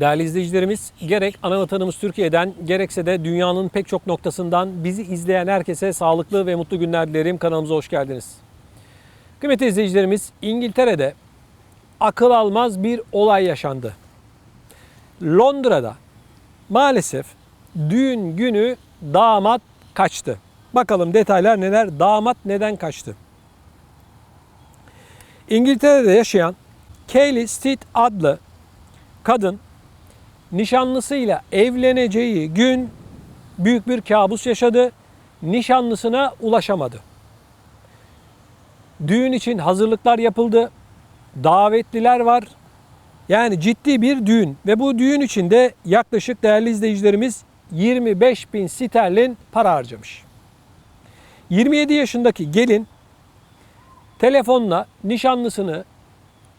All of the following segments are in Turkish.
Değerli izleyicilerimiz, gerek ana vatanımız Türkiye'den gerekse de dünyanın pek çok noktasından bizi izleyen herkese sağlıklı ve mutlu günler dilerim. Kanalımıza hoş geldiniz. Kıymetli izleyicilerimiz, İngiltere'de akıl almaz bir olay yaşandı. Londra'da maalesef düğün günü damat kaçtı. Bakalım detaylar neler? Damat neden kaçtı? İngiltere'de yaşayan Kaylee Steed adlı kadın nişanlısıyla evleneceği gün büyük bir kabus yaşadı. Nişanlısına ulaşamadı. Düğün için hazırlıklar yapıldı. Davetliler var. Yani ciddi bir düğün ve bu düğün için de yaklaşık değerli izleyicilerimiz 25 bin sterlin para harcamış. 27 yaşındaki gelin telefonla nişanlısını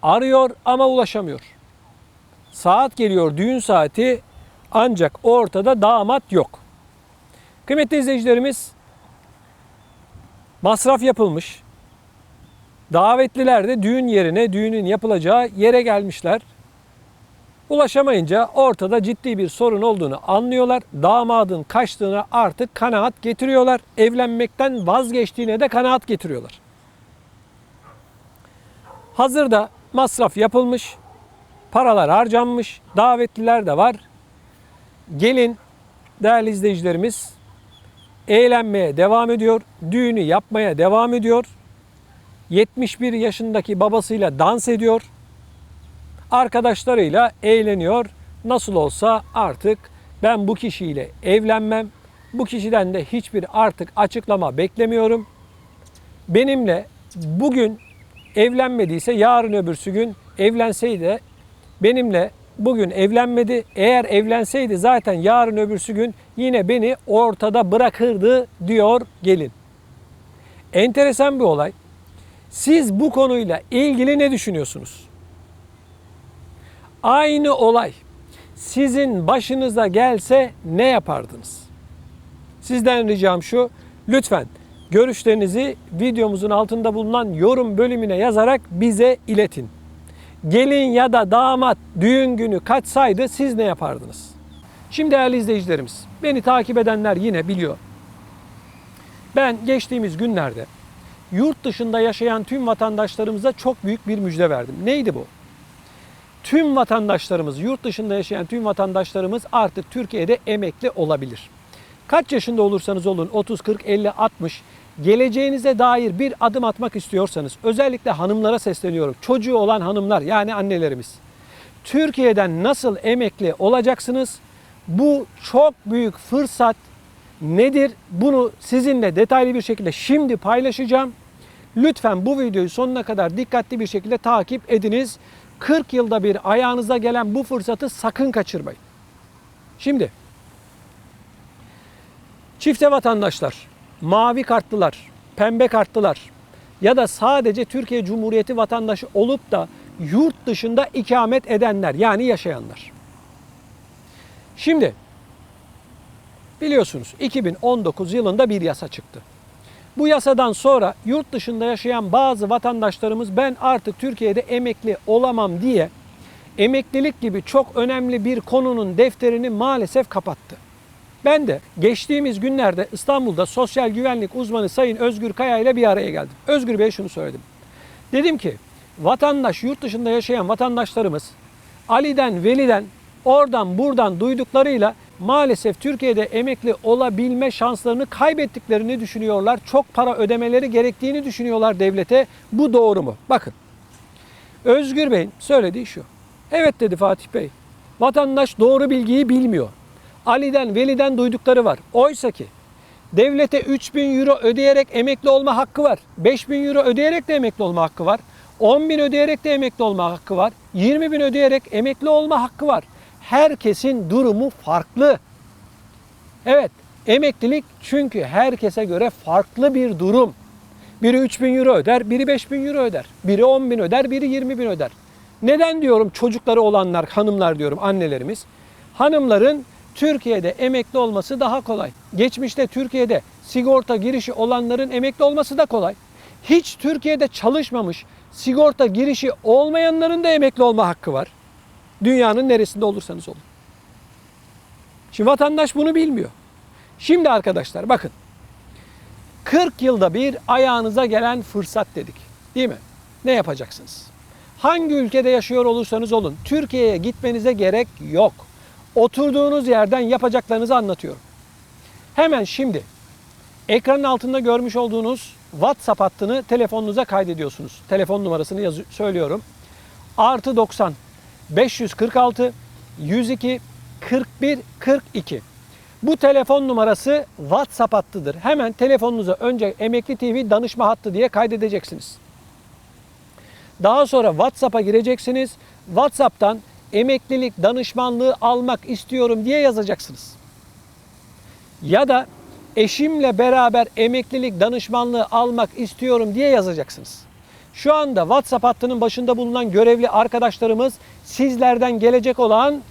arıyor ama ulaşamıyor. Saat geliyor düğün saati ancak ortada damat yok. Kıymetli izleyicilerimiz masraf yapılmış. Davetliler de düğün yerine, düğünün yapılacağı yere gelmişler. Ulaşamayınca ortada ciddi bir sorun olduğunu anlıyorlar. Damadın kaçtığına artık kanaat getiriyorlar. Evlenmekten vazgeçtiğine de kanaat getiriyorlar. Hazırda masraf yapılmış, paralar harcanmış, davetliler de var. Gelin değerli izleyicilerimiz eğlenmeye devam ediyor, düğünü yapmaya devam ediyor. 71 yaşındaki babasıyla dans ediyor. Arkadaşlarıyla eğleniyor. Nasıl olsa artık ben bu kişiyle evlenmem. Bu kişiden de hiçbir artık açıklama beklemiyorum. Benimle bugün evlenmediyse yarın öbürsü gün evlenseydi benimle bugün evlenmedi. Eğer evlenseydi zaten yarın öbürsü gün yine beni ortada bırakırdı diyor gelin. Enteresan bir olay. Siz bu konuyla ilgili ne düşünüyorsunuz? Aynı olay sizin başınıza gelse ne yapardınız? Sizden ricam şu, lütfen görüşlerinizi videomuzun altında bulunan yorum bölümüne yazarak bize iletin. Gelin ya da damat düğün günü kaçsaydı siz ne yapardınız? Şimdi değerli izleyicilerimiz, beni takip edenler yine biliyor. Ben geçtiğimiz günlerde yurt dışında yaşayan tüm vatandaşlarımıza çok büyük bir müjde verdim. Neydi bu? Tüm vatandaşlarımız, yurt dışında yaşayan tüm vatandaşlarımız artık Türkiye'de emekli olabilir. Kaç yaşında olursanız olun 30, 40, 50, 60 geleceğinize dair bir adım atmak istiyorsanız özellikle hanımlara sesleniyorum. Çocuğu olan hanımlar yani annelerimiz. Türkiye'den nasıl emekli olacaksınız? Bu çok büyük fırsat nedir? Bunu sizinle detaylı bir şekilde şimdi paylaşacağım. Lütfen bu videoyu sonuna kadar dikkatli bir şekilde takip ediniz. 40 yılda bir ayağınıza gelen bu fırsatı sakın kaçırmayın. Şimdi çifte vatandaşlar, mavi kartlılar, pembe kartlılar ya da sadece Türkiye Cumhuriyeti vatandaşı olup da yurt dışında ikamet edenler yani yaşayanlar. Şimdi biliyorsunuz 2019 yılında bir yasa çıktı. Bu yasadan sonra yurt dışında yaşayan bazı vatandaşlarımız ben artık Türkiye'de emekli olamam diye emeklilik gibi çok önemli bir konunun defterini maalesef kapattı. Ben de geçtiğimiz günlerde İstanbul'da sosyal güvenlik uzmanı Sayın Özgür Kaya ile bir araya geldim. Özgür Bey şunu söyledim. Dedim ki vatandaş yurt dışında yaşayan vatandaşlarımız Ali'den Veli'den oradan buradan duyduklarıyla maalesef Türkiye'de emekli olabilme şanslarını kaybettiklerini düşünüyorlar. Çok para ödemeleri gerektiğini düşünüyorlar devlete. Bu doğru mu? Bakın. Özgür Bey'in söylediği şu. Evet dedi Fatih Bey. Vatandaş doğru bilgiyi bilmiyor. Ali'den, Veli'den duydukları var. Oysa ki devlete 3000 euro ödeyerek emekli olma hakkı var. 5000 euro ödeyerek de emekli olma hakkı var. 10 bin ödeyerek de emekli olma hakkı var. 20 bin ödeyerek emekli olma hakkı var. Herkesin durumu farklı. Evet, emeklilik çünkü herkese göre farklı bir durum. Biri 3 bin euro öder, biri 5 bin euro öder. Biri 10 bin öder, biri 20 bin öder. Neden diyorum çocukları olanlar, hanımlar diyorum annelerimiz. Hanımların Türkiye'de emekli olması daha kolay. Geçmişte Türkiye'de sigorta girişi olanların emekli olması da kolay. Hiç Türkiye'de çalışmamış, sigorta girişi olmayanların da emekli olma hakkı var. Dünyanın neresinde olursanız olun. Şimdi vatandaş bunu bilmiyor. Şimdi arkadaşlar bakın. 40 yılda bir ayağınıza gelen fırsat dedik. Değil mi? Ne yapacaksınız? Hangi ülkede yaşıyor olursanız olun Türkiye'ye gitmenize gerek yok. Oturduğunuz yerden yapacaklarınızı anlatıyorum. Hemen şimdi ekranın altında görmüş olduğunuz WhatsApp hattını telefonunuza kaydediyorsunuz. Telefon numarasını yazı- söylüyorum. Artı 90 546 102 41 42. Bu telefon numarası WhatsApp hattıdır. Hemen telefonunuza önce Emekli TV danışma hattı diye kaydedeceksiniz. Daha sonra WhatsApp'a gireceksiniz. WhatsApp'tan emeklilik danışmanlığı almak istiyorum diye yazacaksınız. Ya da eşimle beraber emeklilik danışmanlığı almak istiyorum diye yazacaksınız. Şu anda WhatsApp hattının başında bulunan görevli arkadaşlarımız sizlerden gelecek olan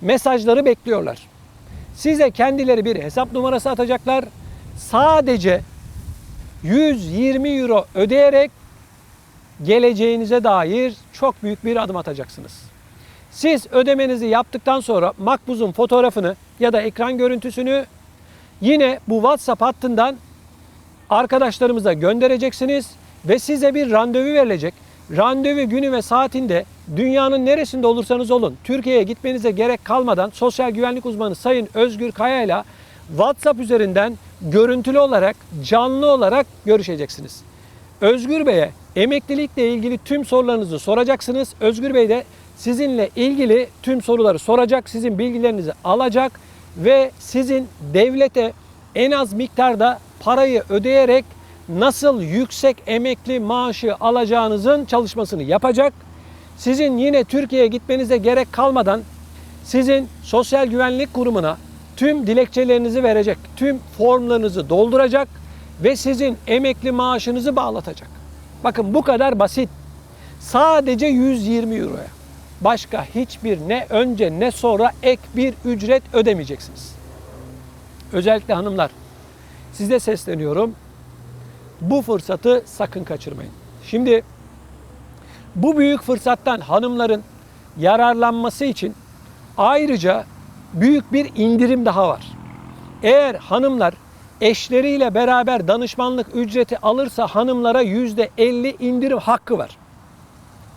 mesajları bekliyorlar. Size kendileri bir hesap numarası atacaklar. Sadece 120 euro ödeyerek geleceğinize dair çok büyük bir adım atacaksınız. Siz ödemenizi yaptıktan sonra makbuzun fotoğrafını ya da ekran görüntüsünü yine bu WhatsApp hattından arkadaşlarımıza göndereceksiniz ve size bir randevu verilecek. Randevu günü ve saatinde dünyanın neresinde olursanız olun Türkiye'ye gitmenize gerek kalmadan sosyal güvenlik uzmanı Sayın Özgür Kaya ile WhatsApp üzerinden görüntülü olarak canlı olarak görüşeceksiniz. Özgür Bey'e emeklilikle ilgili tüm sorularınızı soracaksınız. Özgür Bey de sizinle ilgili tüm soruları soracak, sizin bilgilerinizi alacak ve sizin devlete en az miktarda parayı ödeyerek nasıl yüksek emekli maaşı alacağınızın çalışmasını yapacak. Sizin yine Türkiye'ye gitmenize gerek kalmadan sizin sosyal güvenlik kurumuna tüm dilekçelerinizi verecek, tüm formlarınızı dolduracak ve sizin emekli maaşınızı bağlatacak. Bakın bu kadar basit. Sadece 120 euroya. Başka hiçbir ne önce ne sonra ek bir ücret ödemeyeceksiniz. Özellikle hanımlar size sesleniyorum. Bu fırsatı sakın kaçırmayın. Şimdi bu büyük fırsattan hanımların yararlanması için ayrıca büyük bir indirim daha var. Eğer hanımlar eşleriyle beraber danışmanlık ücreti alırsa hanımlara %50 indirim hakkı var.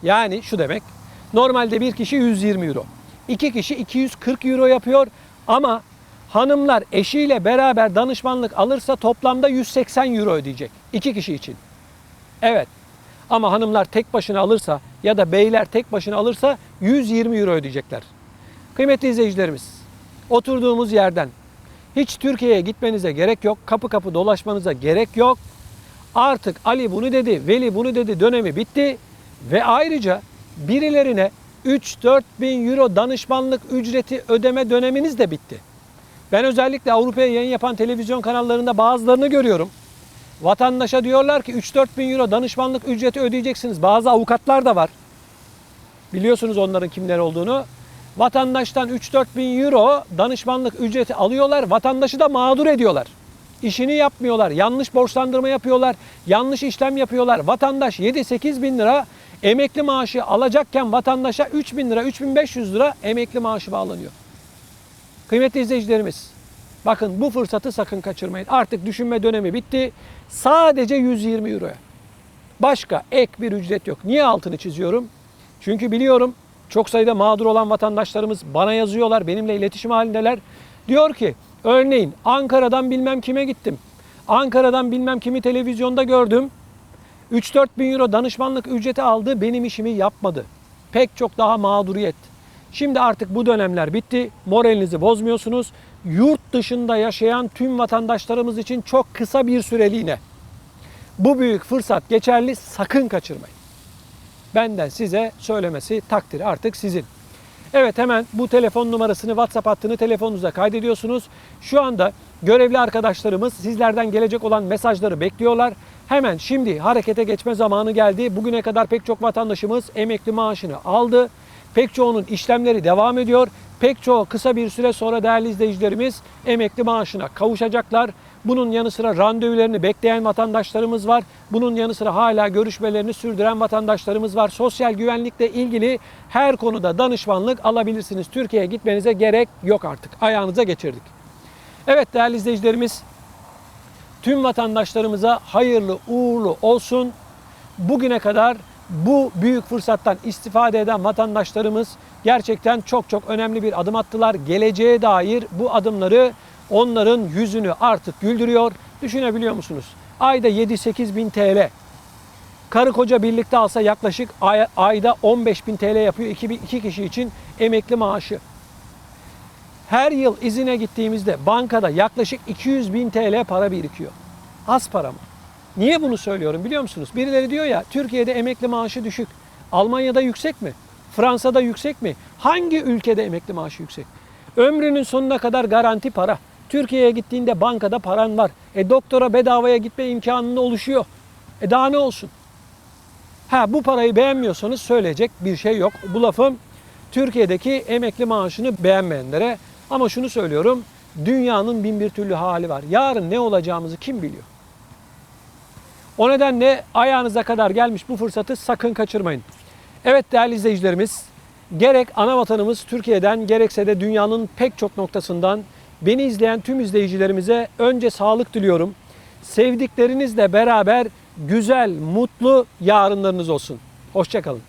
Yani şu demek. Normalde bir kişi 120 euro. iki kişi 240 euro yapıyor ama hanımlar eşiyle beraber danışmanlık alırsa toplamda 180 euro ödeyecek. iki kişi için. Evet. Ama hanımlar tek başına alırsa ya da beyler tek başına alırsa 120 euro ödeyecekler. Kıymetli izleyicilerimiz, oturduğumuz yerden hiç Türkiye'ye gitmenize gerek yok. Kapı kapı dolaşmanıza gerek yok. Artık Ali bunu dedi, Veli bunu dedi dönemi bitti. Ve ayrıca birilerine 3-4 bin euro danışmanlık ücreti ödeme döneminiz de bitti. Ben özellikle Avrupa'ya yayın yapan televizyon kanallarında bazılarını görüyorum. Vatandaşa diyorlar ki 3-4 bin euro danışmanlık ücreti ödeyeceksiniz. Bazı avukatlar da var. Biliyorsunuz onların kimler olduğunu. Vatandaştan 3-4 bin euro danışmanlık ücreti alıyorlar. Vatandaşı da mağdur ediyorlar. İşini yapmıyorlar. Yanlış borçlandırma yapıyorlar. Yanlış işlem yapıyorlar. Vatandaş 7-8 bin lira emekli maaşı alacakken vatandaşa 3 bin lira, 3500 lira emekli maaşı bağlanıyor. Kıymetli izleyicilerimiz, bakın bu fırsatı sakın kaçırmayın. Artık düşünme dönemi bitti. Sadece 120 euroya. Başka ek bir ücret yok. Niye altını çiziyorum? Çünkü biliyorum çok sayıda mağdur olan vatandaşlarımız bana yazıyorlar, benimle iletişim halindeler. Diyor ki örneğin Ankara'dan bilmem kime gittim. Ankara'dan bilmem kimi televizyonda gördüm. 3-4 bin euro danışmanlık ücreti aldı, benim işimi yapmadı. Pek çok daha mağduriyet. Şimdi artık bu dönemler bitti. Moralinizi bozmuyorsunuz. Yurt dışında yaşayan tüm vatandaşlarımız için çok kısa bir süreliğine bu büyük fırsat geçerli. Sakın kaçırmayın. Benden size söylemesi takdir artık sizin. Evet hemen bu telefon numarasını WhatsApp hattını telefonunuza kaydediyorsunuz. Şu anda görevli arkadaşlarımız sizlerden gelecek olan mesajları bekliyorlar. Hemen şimdi harekete geçme zamanı geldi. Bugüne kadar pek çok vatandaşımız emekli maaşını aldı. Pek çoğunun işlemleri devam ediyor. Pek çoğu kısa bir süre sonra değerli izleyicilerimiz emekli maaşına kavuşacaklar. Bunun yanı sıra randevularını bekleyen vatandaşlarımız var. Bunun yanı sıra hala görüşmelerini sürdüren vatandaşlarımız var. Sosyal güvenlikle ilgili her konuda danışmanlık alabilirsiniz. Türkiye'ye gitmenize gerek yok artık. Ayağınıza geçirdik. Evet değerli izleyicilerimiz, tüm vatandaşlarımıza hayırlı uğurlu olsun. Bugüne kadar bu büyük fırsattan istifade eden vatandaşlarımız gerçekten çok çok önemli bir adım attılar. Geleceğe dair bu adımları onların yüzünü artık güldürüyor. Düşünebiliyor musunuz? Ayda 7-8 bin TL. Karı koca birlikte alsa yaklaşık ay- ayda 15 bin TL yapıyor iki, iki kişi için emekli maaşı. Her yıl izine gittiğimizde bankada yaklaşık 200 bin TL para birikiyor. Az para mı? Niye bunu söylüyorum biliyor musunuz? Birileri diyor ya Türkiye'de emekli maaşı düşük. Almanya'da yüksek mi? Fransa'da yüksek mi? Hangi ülkede emekli maaşı yüksek? Ömrünün sonuna kadar garanti para. Türkiye'ye gittiğinde bankada paran var. E doktora bedavaya gitme imkanın oluşuyor. E daha ne olsun? Ha bu parayı beğenmiyorsanız söyleyecek bir şey yok. Bu lafım Türkiye'deki emekli maaşını beğenmeyenlere. Ama şunu söylüyorum. Dünyanın bin bir türlü hali var. Yarın ne olacağımızı kim biliyor? O nedenle ayağınıza kadar gelmiş bu fırsatı sakın kaçırmayın. Evet değerli izleyicilerimiz, gerek ana vatanımız Türkiye'den gerekse de dünyanın pek çok noktasından beni izleyen tüm izleyicilerimize önce sağlık diliyorum. Sevdiklerinizle beraber güzel, mutlu yarınlarınız olsun. Hoşçakalın.